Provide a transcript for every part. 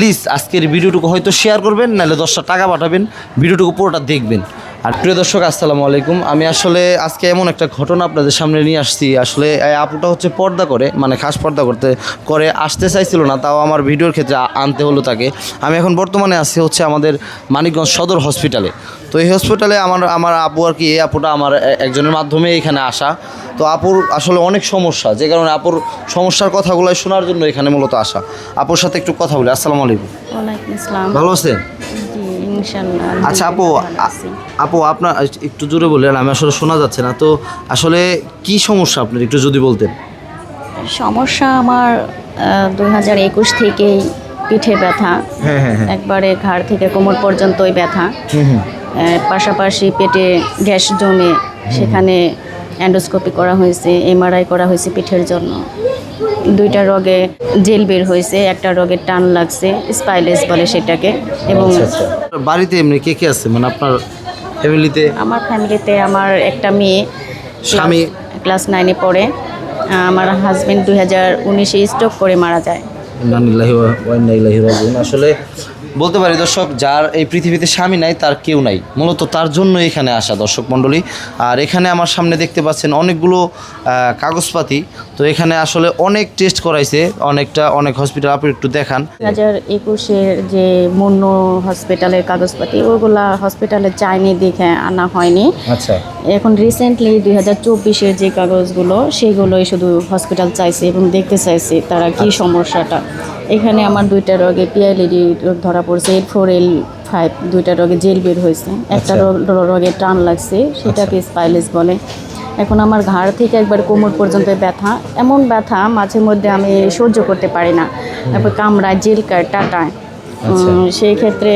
Please আজকের ভিডিওটুকু হয়তো share করবেন নাহলে দশটা টাকা পাঠাবেন ভিডিওটুকু পুরোটা দেখবেন। আর প্রিয় দর্শক, আসসালামু আলাইকুম। আমি আসলে আজকে এমন একটা ঘটনা আপনাদের সামনে নিয়ে আসছি। আসলে আপুটা হচ্ছে পর্দা করে মানে খাস পর্দা করতে, করে আসতে চাইছিল না, তাও আমার ভিডিওর ক্ষেত্রে আনতে হলো তাকে। আমি এখন বর্তমানে আছি হচ্ছে আমাদের মানিকগঞ্জ সদর হসপিটালে তো এই হসপিটালে আমার আমার আপু আর কি, এই আপুটা আমার একজনের মাধ্যমে এখানে আসা। তো আপুর আসলে অনেক সমস্যা, যে কারণে আপুর সমস্যার কথাগুলো শোনার জন্য এখানে মূলত আসা। আপুর সাথে একটু কথা বলি। আসসালামু আলাইকুম। আসসালাম ভালো আছেন? আচ্ছা আপু। আপু আপনার একটু জোরে বললেন আমি আসলে শোনা যাচ্ছে না। তো আসলে কি সমস্যা আপনার একটু যদি বলতেন? সমস্যা আমার দুই হাজার একুশ থেকেই পিঠে ব্যথা। হ্যাঁ হ্যাঁ হ্যাঁ। একবারে ঘাড় থেকে কোমর পর্যন্তই ব্যথা। পাশাপাশি পেটে গ্যাস জমে সেখানে অ্যান্ডোস্কোপি করা হয়েছে এমআরআই করা হয়েছে পিঠের জন্য। দুইটা রগে জেল বের হয়েছে একটা রোগে টান লাগছে স্পাইলেস বলে সেটাকে এবং আচ্ছা আচ্ছা। বাড়িতে এমনি কে কে আছে? মানে আপনার ফ্যামিলিতে আমার ফ্যামিলিতে আমার একটা মেয়ে স্বামী? ক্লাস নাইনে পড়ে। আমার হাজব্যান্ড দুই হাজার উনিশে স্ট্রোক করে মারা যায়। রাজিউন। আসলে বলতে পারি দর্শক যার এই পৃথিবীতে স্বামী নাই তার কেউ নাই। মূলত তার জন্য এখানে আসা দর্শক মণ্ডলী। আর এখানে আমার সামনে দেখতে পাচ্ছেন অনেকগুলো কাগজপাতি। তো এখানে আসলে অনেক টেস্ট করাইছে অনেকটা অনেক হসপিটাল আপনি একটু দেখান। দুই হাজার একুশের যে মুন্ন হসপিটালের কাগজপাতি ওগুলা হসপিটালে চাইনি দেখে আনা হয়নি। আচ্ছা। এখন রিসেন্টলি দুই হাজার চব্বিশের যে কাগজগুলো সেগুলোই শুধু হসপিটাল চাইছে এবং দেখতে চাইছে তারা কি সমস্যাটা। এখানে আমার দুইটা রোগে পিআইলিডি রোগ ধরা পড়ছে এইট ফোর এল ফাইভ দুইটা রোগে জেল বের হয়েছে। একটা রোগ- রোগে টান লাগছে সেটাকে স্পাইলেস বলে। এখন আমার ঘাড় থেকে একবার কোমর পর্যন্ত ব্যথা এমন ব্যথা মাঝে মধ্যে আমি সহ্য করতে পারি না। তারপর কামড়ায় জেল কার টাটায়। সেই ক্ষেত্রে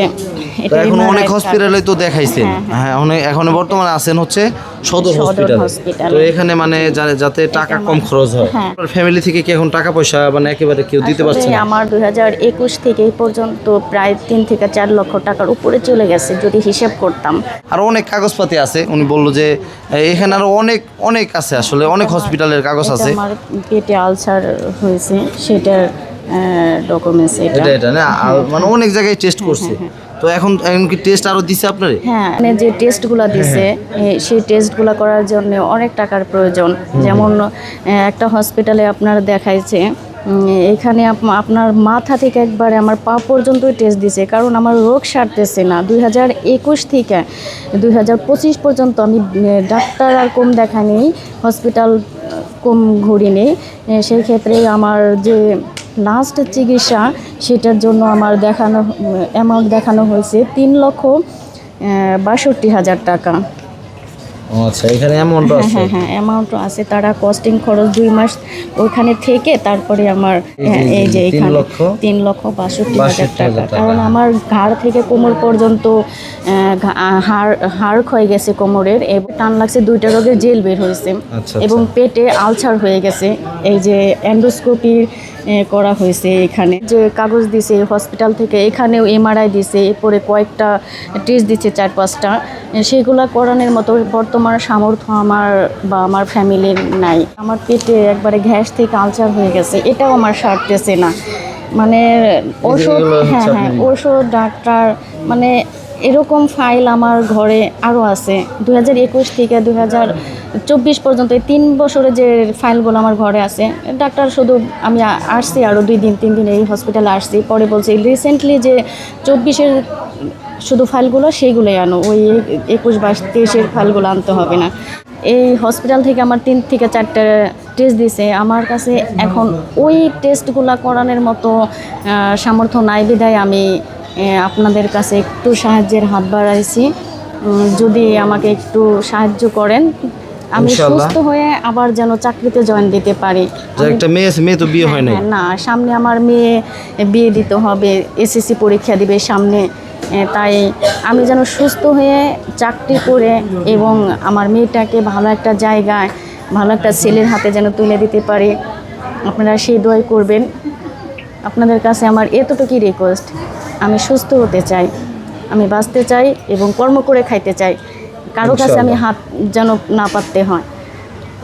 এখন অনেক হসপিটালে তো দেখাইছেন। হ্যাঁ, হ্যাঁ। এখন এখন বর্তমানে আছেন হচ্ছে সদর হসপিটালে। তো এখানে মানে যাতে টাকা কম খরচ হয়। হ্যাঁ। ফ্যামিলি থেকে কি এখন টাকা পয়সা মানে একেবারে কেউ দিতে পারছে না? আমার দুই হাজার একুশ থেকে এই পর্যন্ত প্রায় তিন থেকে চার লক্ষ টাকার উপরে চলে গেছে যদি হিসেব করতাম। আরও অনেক কাগজপাতি আছে। উনি বলল যে এখানে আরও অনেক অনেক আছে আসলে। অনেক হসপিটালের কাগজ আছে। আমার পেটে আলসার হয়েছে। সেটার ডকুমেন্টস এটা। এটা এটা না? মানে অনেক জায়গায় টেস্ট করছে। তো এখন এখন কি টেস্ট আরও দিছে আপনারে? হ্যাঁ মানে যে টেস্টগুলো দিছে সেই টেস্টগুলো করার জন্য অনেক টাকার প্রয়োজন। যেমন একটা হসপিটালে আপনার দেখাইছে এখানে আপনার মাথা থেকে একবারে আমার পা পর্যন্তই টেস্ট দিছে কারণ আমার রোগ সারতেছে না। দুই হাজার একুশ থেকে দুই হাজার পঁচিশ পর্যন্ত আমি ডাক্তার আর কম দেখানি হসপিটাল কম ঘুরিনি সেই ক্ষেত্রে আমার যে লাস্ট চিকিৎসা সেটার জন্য আমার দেখানো অ্যামাউন্ট দেখানো হয়েছে তিন লক্ষ বাষট্টি হাজার টাকা। আচ্ছা এখানে হ্যাঁ আছে? হ্যাঁ হ্যাঁ অ্যামাউন্টও আছে। তারা কস্টিং খরচ দুই মাস ওইখানে থেকে তারপরে আমার এই যে- হ্যাঁ, এই যে এখানে তিন লক্ষ বাষট্টি হাজার টাকা। কারণ আমার ঘাড় থেকে কোমর পর্যন্ত হাড় হাড় ক্ষয়ে গেছে কোমরের এবং টান লাগছে দুইটা রোগের জেল বের হয়েছে। আচ্ছা, এবং পেটে আলসার হয়ে গেছে। এই যে অ্যান্ডোস্কোপি করা হয়েছে এখানে। যে কাগজ দিছে হসপিটাল থেকে এখানেও এমআরআই দিছে এরপরে কয়েকটা টেস্ট দিচ্ছে চার পাঁচটা। সেগুলা করানোর মতো বর্তমান সামর্থ্য আমার বা আমার ফ্যামিলির নাই। আমার পেটে একবারে গ্যাস থেকে আলচার হয়ে গেছে এটাও আমার সারতেছে না। মানে ওষুধ হ্যাঁ হ্যাঁ ওষুধ ডাক্তার মানে এরকম ফাইল আমার ঘরে আরও আছে। দু হাজার একুশ থেকে দু হাজার চব্বিশ পর্যন্ত এই তিন বছরে যে ফাইলগুলো আমার ঘরে আছে, ডাক্তার শুধু আমি আসছি আরও দুই দিন, তিন দিন এই হসপিটালে আসছি। পরে বলছি রিসেন্টলি যে চব্বিশের শুধু ফাইলগুলো সেইগুলোই আনো। ওই একুশ বাইশ তেইশের ফাইলগুলো আনতে হবে না। এই হসপিটাল থেকে আমার তিন থেকে চারটে টেস্ট দিছে। আমার কাছে এখন ওই টেস্টগুলো করানোর মতো সামর্থ্য নাই। বিধায় আমি আপনাদের কাছে একটু সাহায্যের হাত বাড়াইছি। যদি আমাকে একটু সাহায্য করেন আমি সুস্থ হয়ে আবার যেন চাকরিতে জয়েন দিতে পারি। একটা মেয়ে মেয়ে তো বিয়ে হয় নাই। হ্যাঁ, না সামনে আমার মেয়ে বিয়ে দিতে হবে এসএসসি পরীক্ষা দিবে সামনে। তাই আমি যেন সুস্থ হয়ে চাকরি করে এবং আমার মেয়েটাকে ভালো একটা জায়গায় ভালো একটা ছেলের হাতে যেন তুলে দিতে পারি। আপনারা সেই দোয়াই করবেন। আপনাদের কাছে আমার এতটুকুই রিকোয়েস্ট আমি সুস্থ হতে চাই আমি বাঁচতে চাই এবং কর্ম করে খাইতে চাই। কারও কাছে আমি হাত যেন না পাততে হয়।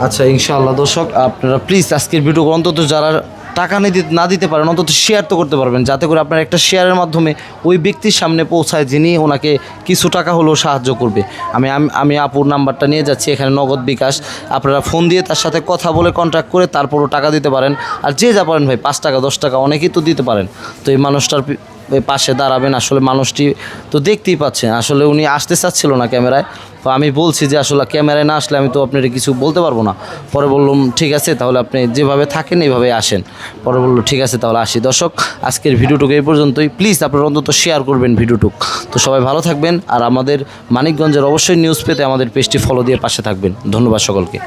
আচ্ছা ইনশাআল্লাহ দর্শক আপনারা প্লিজ আজকের ভিডিও অন্তত যারা টাকা না দিতে না দিতে পারেন, অন্তত শেয়ার তো করতে পারবেন, যাতে করে আপনার একটা শেয়ারের মাধ্যমে ওই ব্যক্তির সামনে পৌঁছায় যিনি ওনাকে কিছু টাকা হলেও সাহায্য করবে। আমি, আমি- আপুর নাম্বারটা নিয়ে যাচ্ছি, এখানে নগদ বিকাশ। আপনারা ফোন দিয়ে তার সাথে কথা বলে কন্ট্যাক্ট করে তারপরও টাকা দিতে পারেন। আর যে যা পারেন ভাই, পাঁচ টাকা, দশ টাকা, অনেকেই তো দিতে পারেন। তো এই মানুষটার পাশে দাঁড়াবেন। আসলে মানুষটি তো দেখতেই পাচ্ছেন, আসলে উনি আসতে চাচ্ছিল না ক্যামেরায়। তো আমি বলছি যে, আসলে ক্যামেরায় না আসলে আমি তো আপনার কিছু বলতে পারব না। পরে বললাম, ঠিক আছে, তাহলে আপনি যেভাবে থাকেন এইভাবে আসেন। পরে বলল, ঠিক আছে, তাহলে আসি। দর্শক, আজকের ভিডিওটুকু এই পর্যন্তই। প্লিজ আপনারা অন্তত শেয়ার করবেন ভিডিওটুক। তো সবাই ভালো থাকবেন, আর আমাদের মানিকগঞ্জের অবশ্যই নিউজ পেতে আমাদের পেজটি ফলো দিয়ে পাশে থাকবেন। ধন্যবাদ সকলকে।